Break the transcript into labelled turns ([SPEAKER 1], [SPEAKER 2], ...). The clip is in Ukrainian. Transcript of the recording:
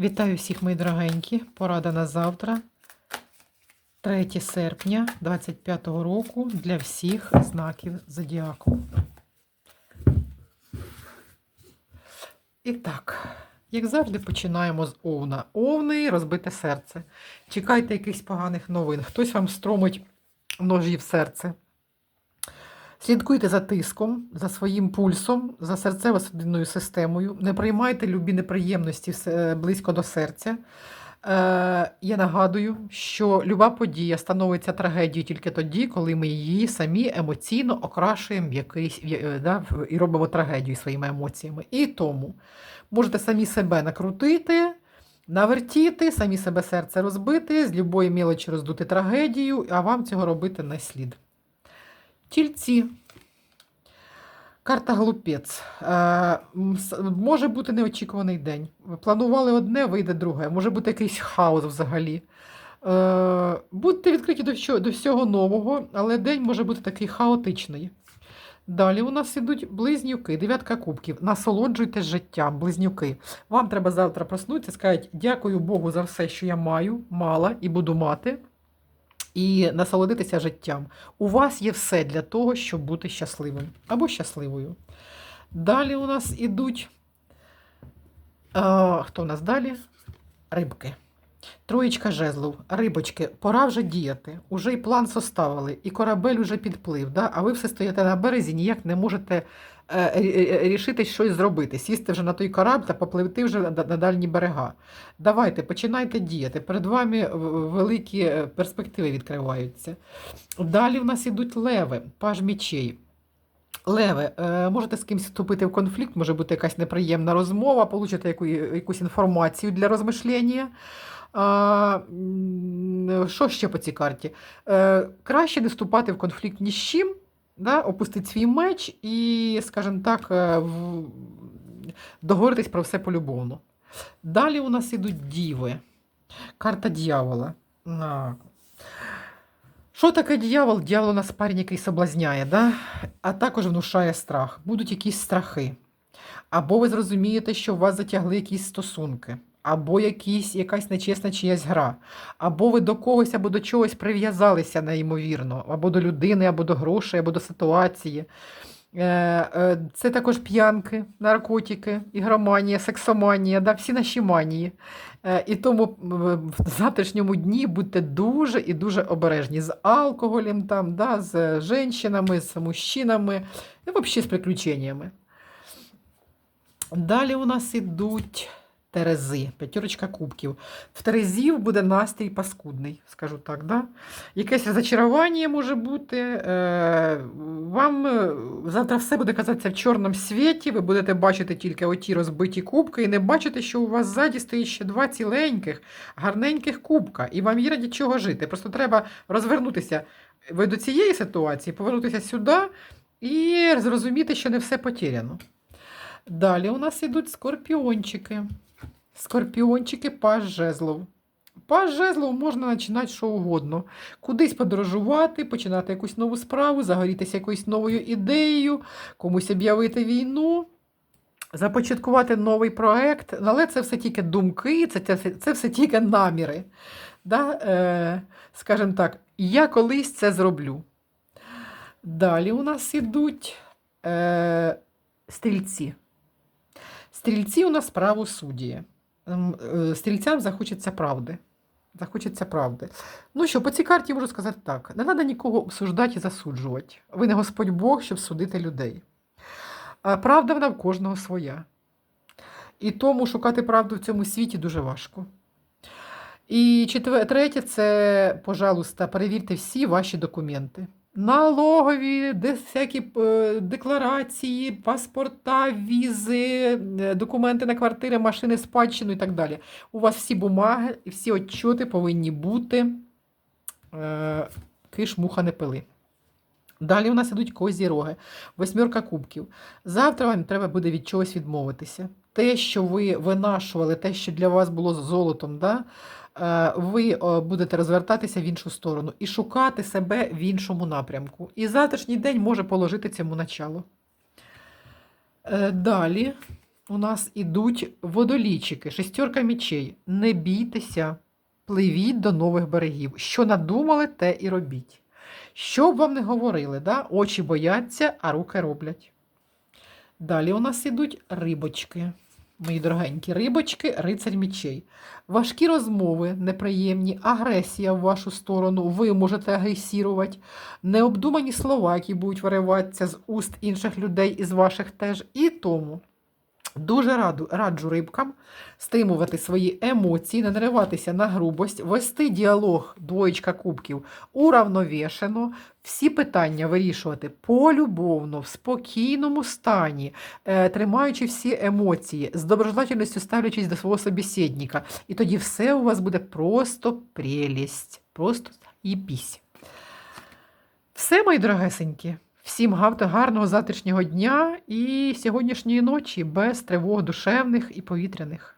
[SPEAKER 1] Вітаю всіх, мої дорогенькі. Порада на завтра. 3 серпня 25 року для всіх знаків зодіаку. І так, як завжди, починаємо з овна. Овни розбите серце. Чекайте якихось поганих новин. Хтось вам стромить ножі в серце. Слідкуйте за тиском, за своїм пульсом, за серцево-судинною системою. Не приймайте любі неприємності близько до серця. Е, я нагадую, що люба подія становиться трагедією тільки тоді, коли ми її самі емоційно окрашуємо якийсь, е, да, і робимо трагедію своїми емоціями. І тому можете самі себе накрутити, навертіти, самі себе серце розбити, з любої мілочі роздути трагедію, а вам цього робити не слід. Тільці. Карта глупець. Е, може бути неочікуваний день. Планували одне, вийде друге. Може бути якийсь хаос взагалі. Е, будьте відкриті до, що, до всього нового, але день може бути такий хаотичний. Далі у нас ідуть близнюки, дев'ятка кубків. Насолоджуйтесь життям, близнюки. Вам треба завтра проснутися, сказати дякую Богу за все, що я маю, мала і буду мати, і насолодитися життям. У вас є все для того, щоб бути щасливим або щасливою. Далі у нас ідуть. А, хто у нас далі? Рибки. Троєчка жезлов, рибочки, пора вже діяти. Уже і план составили, і корабель уже підплив. Да? А ви все стоїте на березі, ніяк не можете е, е, рішити щось зробити. Сісти вже на той корабль та попливти вже на, дальні берега. Давайте, починайте діяти. Перед вами е, великі е, перспективи відкриваються. Далі в нас ідуть леви, паж мічей. Леви, е, можете з кимось вступити в конфлікт, може бути якась неприємна розмова, яку, якусь інформацію для розмишлення. Що ще по цій карті? Е, краще не вступати в конфлікт ні з чим, да, опустити свій меч і, скажімо так, е, договоритись про все полюбовно. Далі у нас ідуть діви. Карта дьявола. Що таке дьявол? Дьявол у нас парень, який соблазняє, да? а також внушає страх. Будуть якісь страхи. Або ви зрозумієте, що у вас затягли якісь стосунки, або якісь, якась нечесна чиясь гра, або ви до когось або до чогось прив'язалися неймовірно, або до людини, або до грошей, або до ситуації. Е, е, Це також п'янки, наркотики, ігроманія, сексоманія, да, всі наші манії. Е, І тому в завтрашньому дні будьте дуже і дуже обережні з алкоголем, там, да, з жінками, з мужчинами, і взагалі з приключеннями. Далі у нас ідуть Терези, п'ятерочка кубків. В Терезів буде настрій паскудний, скажу так. Да? Якесь розочарування може бути. Е, вам е, завтра все буде казатися в чорному світі, ви будете бачити тільки оті розбиті кубки і не бачите, що у вас ззаді стоїть ще два ціленьких, гарненьких кубка. І вам є раді чого жити. Просто треба розвернутися ви до цієї ситуації, повернутися сюди і зрозуміти, що не все потеряно. Далі у нас ідуть скорпіончики. Скорпіончики паж жезлов. Паж жезлов можна починати що угодно. Кудись подорожувати, починати якусь нову справу, загорітися якоюсь новою ідеєю, комусь об'явити війну, започаткувати новий проект. Але це все тільки думки, це, це, це все тільки наміри. Да? Е, скажімо так, я колись це зроблю. Далі у нас ідуть е, стрільці. Стрільці у нас правосуддя. Ем, е, Стрільцям захочеться правди. Захочеться правди. Ну що, по цій карті можу сказати так: не треба нікого осуждати і засуджувати. Ви не Господь Бог, щоб судити людей. А правда вона в кожного своя. І тому шукати правду в цьому світі дуже важко. І четвер... третє це, пожалуйста, перевірте всі ваші документи. Налогові, де всякі е, декларації, паспорта, візи, е, документи на квартири, машини, спадщину і так далі. У вас всі бумаги і всі отчоти повинні бути. Е, киш муха не пили. Далі у нас ідуть козі роги, восьмерка кубків. Завтра вам треба буде від чогось відмовитися. Те, що ви винашували, те, що для вас було золотом, да? Е, ви е, будете розвертатися в іншу сторону і шукати себе в іншому напрямку. І завтрашній день може положити цьому начало. Е, Далі у нас ідуть водолічики, шестерка мічей. Не бійтеся, пливіть до нових берегів. Що надумали, те і робіть. Що б вам не говорили, да? очі бояться, а руки роблять. Далі у нас ідуть рибочки. Мої дорогенькі рибочки, рицарь мічей. Важкі розмови, неприємні, агресія в вашу сторону, ви можете агресірувати, необдумані слова, які будуть вириватися з уст інших людей із ваших теж. І тому дуже раду, раджу рибкам стримувати свої емоції, не нариватися на грубость, вести діалог двоєчка кубків уравновішено, всі питання вирішувати полюбовно, в спокійному стані, е, тримаючи всі емоції, з доброжелательністю ставлячись до свого собеседника. І тоді все у вас буде просто прелість, просто єпісь. Все, мої дорогесенькі. Всім гарного завтрашнього дня і сьогоднішньої ночі без тривог душевних і повітряних.